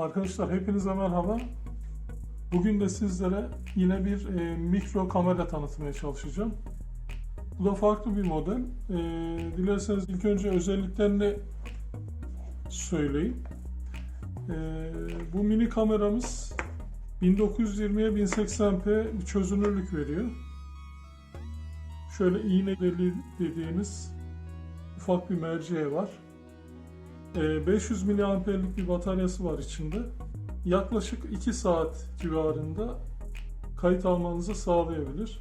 Arkadaşlar hepinize merhaba. Bugün de sizlere yine bir e, mikro kamera tanıtmaya çalışacağım. Bu da farklı bir model. E, dilerseniz ilk önce özelliklerini söyleyeyim. E, bu mini kameramız 1920'ye 1080p bir çözünürlük veriyor. Şöyle iğne deliği dediğimiz ufak bir merceği var. Ee, 500 miliamperlik bir bataryası var içinde. Yaklaşık 2 saat civarında kayıt almanızı sağlayabilir.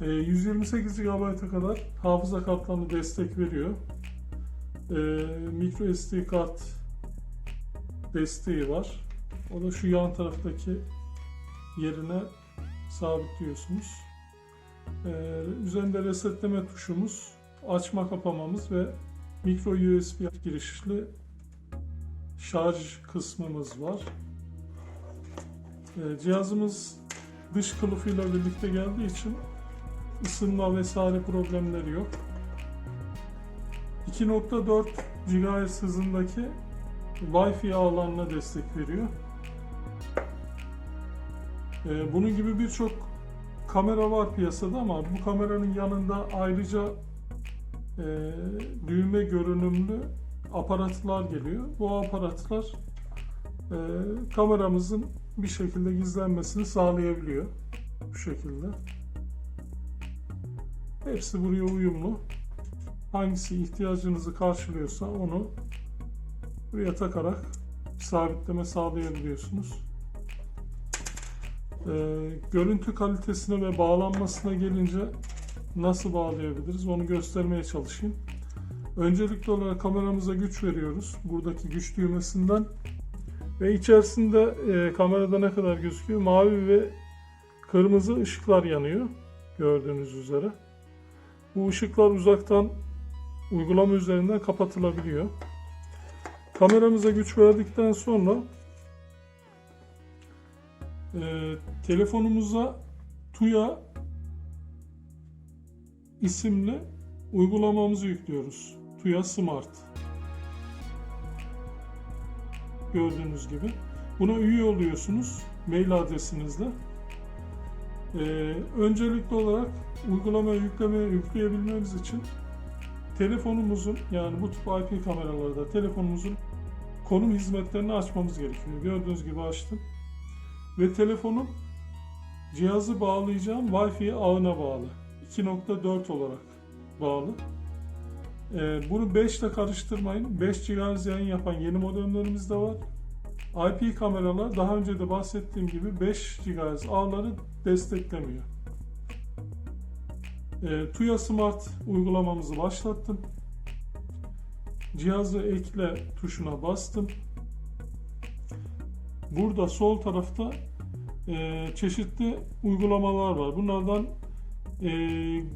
Ee, 128 GB'a kadar hafıza kartlarına destek veriyor. Ee, micro SD kart desteği var. O da şu yan taraftaki yerine sabitliyorsunuz. Ee, üzerinde resetleme tuşumuz, açma kapamamız ve micro USB girişli şarj kısmımız var. Ee, cihazımız dış kılıfıyla birlikte geldiği için ısınma vesaire problemleri yok. 2.4 GHz hızındaki Wi-Fi ağlarına destek veriyor. Ee, bunun gibi birçok kamera var piyasada ama bu kameranın yanında ayrıca e, düğme görünümlü aparatlar geliyor. Bu aparatlar e, kameramızın bir şekilde gizlenmesini sağlayabiliyor. Bu şekilde. Hepsi buraya uyumlu. Hangisi ihtiyacınızı karşılıyorsa onu buraya takarak sabitleme sağlayabiliyorsunuz. E, görüntü kalitesine ve bağlanmasına gelince nasıl bağlayabiliriz onu göstermeye çalışayım. Öncelikli olarak kameramıza güç veriyoruz. Buradaki güç düğmesinden ve içerisinde e, kamerada ne kadar gözüküyor? Mavi ve kırmızı ışıklar yanıyor. Gördüğünüz üzere. Bu ışıklar uzaktan uygulama üzerinden kapatılabiliyor. Kameramıza güç verdikten sonra e, telefonumuza Tuya isimli uygulamamızı yüklüyoruz. Tuya Smart. Gördüğünüz gibi. Buna üye oluyorsunuz mail adresinizle. Ee, öncelikli olarak uygulamayı yüklemeye yükleyebilmemiz için telefonumuzun yani bu tip IP kameralarda telefonumuzun konum hizmetlerini açmamız gerekiyor. Gördüğünüz gibi açtım. Ve telefonum cihazı bağlayacağım Wi-Fi ağına bağlı. 2.4 olarak bağlı. Ee, bunu 5 ile karıştırmayın. 5 GHz yayın yapan yeni modemlerimiz de var. IP kameralar daha önce de bahsettiğim gibi 5 GHz ağları desteklemiyor. Ee, Tuya Smart uygulamamızı başlattım. Cihazı ekle tuşuna bastım. Burada sol tarafta e, çeşitli uygulamalar var. Bunlardan e,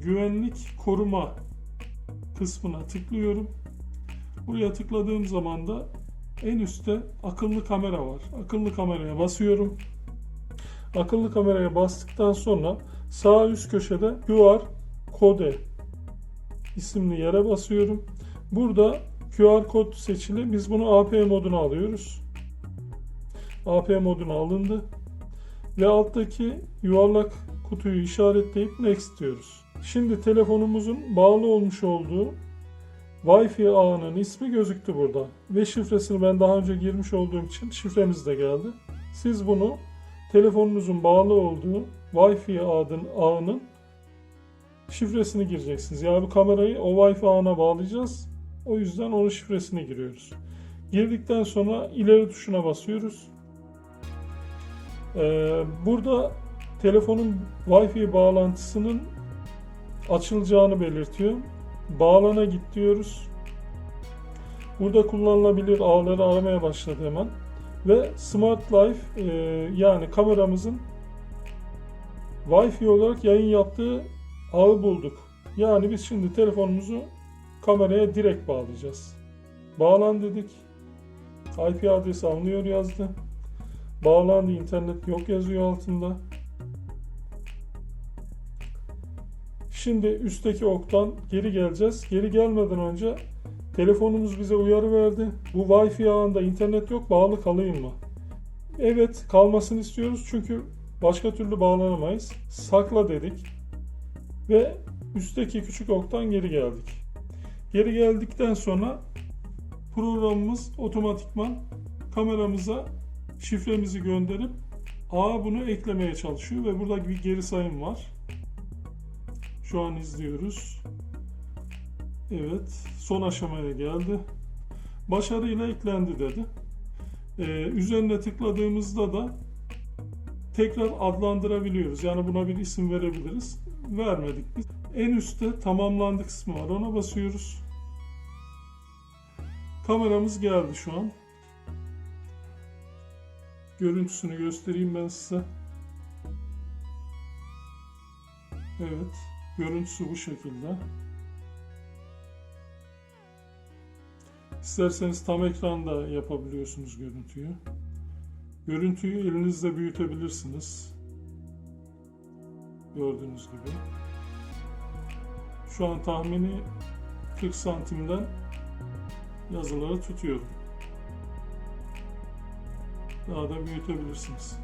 güvenlik koruma kısmına tıklıyorum. Buraya tıkladığım zaman da en üstte akıllı kamera var. Akıllı kameraya basıyorum. Akıllı kameraya bastıktan sonra sağ üst köşede QR kode isimli yere basıyorum. Burada QR kod seçili. Biz bunu AP moduna alıyoruz. AP moduna alındı. Ve alttaki yuvarlak kutuyu işaretleyip next diyoruz. Şimdi telefonumuzun bağlı olmuş olduğu Wi-Fi ağının ismi gözüktü burada. Ve şifresini ben daha önce girmiş olduğum için şifremiz de geldi. Siz bunu telefonunuzun bağlı olduğu Wi-Fi ağının, ağının şifresini gireceksiniz. Yani bu kamerayı o Wi-Fi ağına bağlayacağız. O yüzden onun şifresini giriyoruz. Girdikten sonra ileri tuşuna basıyoruz. Ee, burada telefonun Wi-Fi bağlantısının açılacağını belirtiyor. Bağlana git diyoruz. Burada kullanılabilir ağları aramaya başladı hemen. Ve Smart Life e, yani kameramızın Wi-Fi olarak yayın yaptığı ağı bulduk. Yani biz şimdi telefonumuzu kameraya direkt bağlayacağız. Bağlan dedik. IP adresi alınıyor yazdı. Bağlandı internet yok yazıyor altında. Şimdi üstteki oktan geri geleceğiz. Geri gelmeden önce telefonumuz bize uyarı verdi. Bu Wi-Fi ağında internet yok bağlı kalayım mı? Evet kalmasını istiyoruz çünkü başka türlü bağlanamayız. Sakla dedik ve üstteki küçük oktan geri geldik. Geri geldikten sonra programımız otomatikman kameramıza şifremizi gönderip A bunu eklemeye çalışıyor ve burada bir geri sayım var. Şu an izliyoruz. Evet, son aşamaya geldi. Başarıyla eklendi dedi. Ee, üzerine tıkladığımızda da tekrar adlandırabiliyoruz. Yani buna bir isim verebiliriz. Vermedik biz. En üstte tamamlandı kısmı var. Ona basıyoruz. Kameramız geldi şu an. Görüntüsünü göstereyim ben size. Evet. Görüntüsü bu şekilde. İsterseniz tam ekranda yapabiliyorsunuz görüntüyü. Görüntüyü elinizle büyütebilirsiniz. Gördüğünüz gibi. Şu an tahmini 40 santimden yazıları tutuyorum. Daha da büyütebilirsiniz.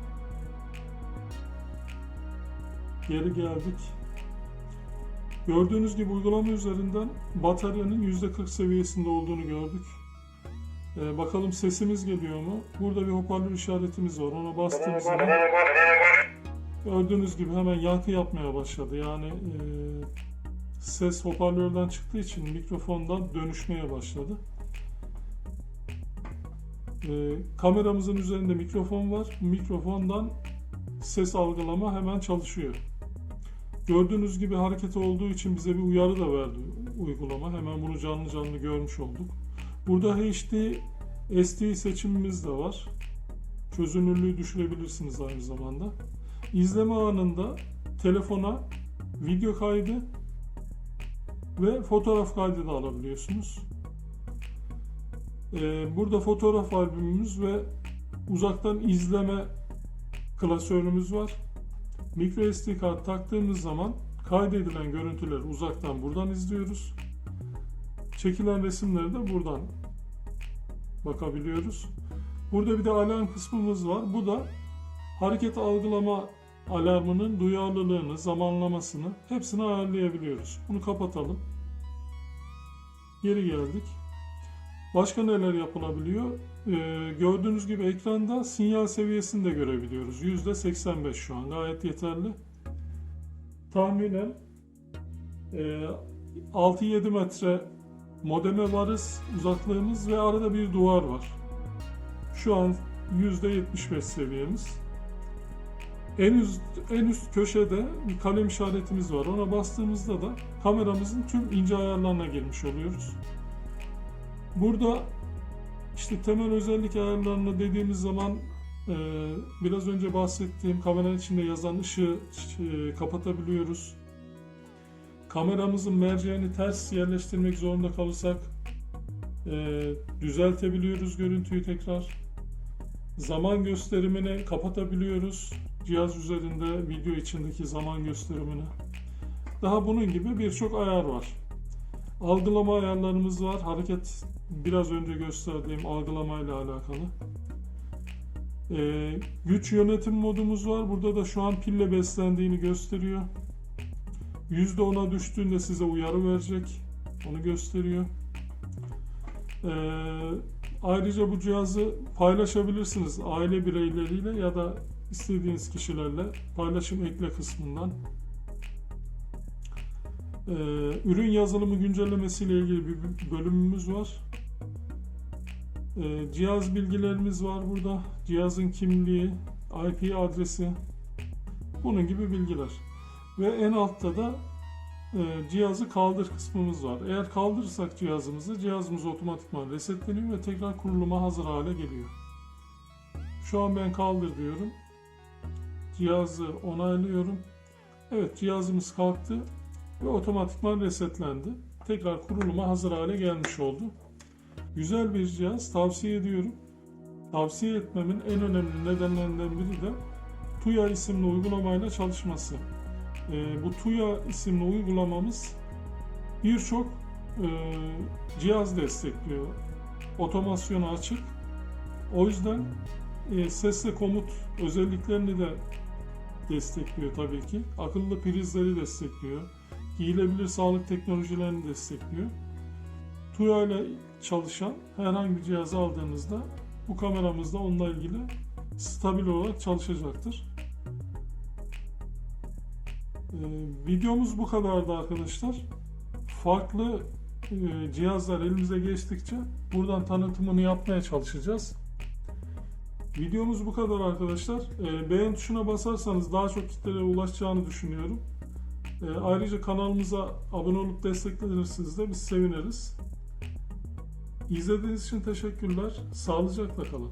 Geri geldik. Gördüğünüz gibi uygulama üzerinden bataryanın %40 seviyesinde olduğunu gördük. Ee, bakalım sesimiz geliyor mu? Burada bir hoparlör işaretimiz var. Ona bastığımız zaman gördüğünüz gibi hemen yankı yapmaya başladı. Yani e, ses hoparlörden çıktığı için mikrofondan dönüşmeye başladı. E, kameramızın üzerinde mikrofon var. Mikrofondan ses algılama hemen çalışıyor. Gördüğünüz gibi hareket olduğu için bize bir uyarı da verdi uygulama. Hemen bunu canlı canlı görmüş olduk. Burada HD SD seçimimiz de var. Çözünürlüğü düşürebilirsiniz aynı zamanda. İzleme anında telefona video kaydı ve fotoğraf kaydı da alabiliyorsunuz. Ee, burada fotoğraf albümümüz ve uzaktan izleme klasörümüz var. Micro SD kart taktığımız zaman kaydedilen görüntüleri uzaktan buradan izliyoruz. Çekilen resimleri de buradan bakabiliyoruz. Burada bir de alarm kısmımız var. Bu da hareket algılama alarmının duyarlılığını, zamanlamasını hepsini ayarlayabiliyoruz. Bunu kapatalım. Geri geldik. Başka neler yapılabiliyor? Ee, gördüğünüz gibi ekranda sinyal seviyesini de görebiliyoruz. %85 şu an gayet yeterli. Tahminen e, 6-7 metre modeme varız uzaklığımız ve arada bir duvar var. Şu an %75 seviyemiz. En üst, en üst köşede kalem işaretimiz var. Ona bastığımızda da kameramızın tüm ince ayarlarına girmiş oluyoruz. Burada işte temel özellik ayarlarını dediğimiz zaman e, biraz önce bahsettiğim kameranın içinde yazan ışığı e, kapatabiliyoruz. Kameramızın merceğini ters yerleştirmek zorunda kalırsak e, düzeltebiliyoruz görüntüyü tekrar. Zaman gösterimini kapatabiliyoruz. Cihaz üzerinde video içindeki zaman gösterimini. Daha bunun gibi birçok ayar var. Algılama ayarlarımız var. Hareket biraz önce gösterdiğim algılamayla alakalı. Ee, güç yönetim modumuz var. Burada da şu an pille beslendiğini gösteriyor. %10'a düştüğünde size uyarı verecek. Onu gösteriyor. Ee, ayrıca bu cihazı paylaşabilirsiniz aile bireyleriyle ya da istediğiniz kişilerle paylaşım ekle kısmından. Ee, ürün yazılımı güncellemesi ile ilgili bir bölümümüz var. Ee, cihaz bilgilerimiz var burada. Cihazın kimliği, IP adresi, bunun gibi bilgiler. Ve en altta da e, cihazı kaldır kısmımız var. Eğer kaldırırsak cihazımızı, cihazımız otomatikman resetleniyor ve tekrar kuruluma hazır hale geliyor. Şu an ben kaldır diyorum. Cihazı onaylıyorum. Evet cihazımız kalktı ve otomatikman resetlendi. Tekrar kuruluma hazır hale gelmiş oldu. Güzel bir cihaz tavsiye ediyorum. Tavsiye etmemin en önemli nedenlerinden biri de Tuya isimli uygulamayla çalışması. E, bu Tuya isimli uygulamamız birçok e, cihaz destekliyor. Otomasyonu açık. O yüzden e, sesle komut özelliklerini de destekliyor tabii ki. Akıllı prizleri destekliyor. Giyilebilir sağlık teknolojilerini destekliyor. TUYA ile çalışan herhangi bir cihazı aldığınızda bu kameramız da onunla ilgili stabil olarak çalışacaktır. Ee, videomuz bu kadardı arkadaşlar. Farklı e, cihazlar elimize geçtikçe buradan tanıtımını yapmaya çalışacağız. Videomuz bu kadar arkadaşlar. Ee, beğen tuşuna basarsanız daha çok kitlere ulaşacağını düşünüyorum. Ee, ayrıca kanalımıza abone olup desteklenirsiniz de biz seviniriz. İzlediğiniz için teşekkürler. Sağlıcakla kalın.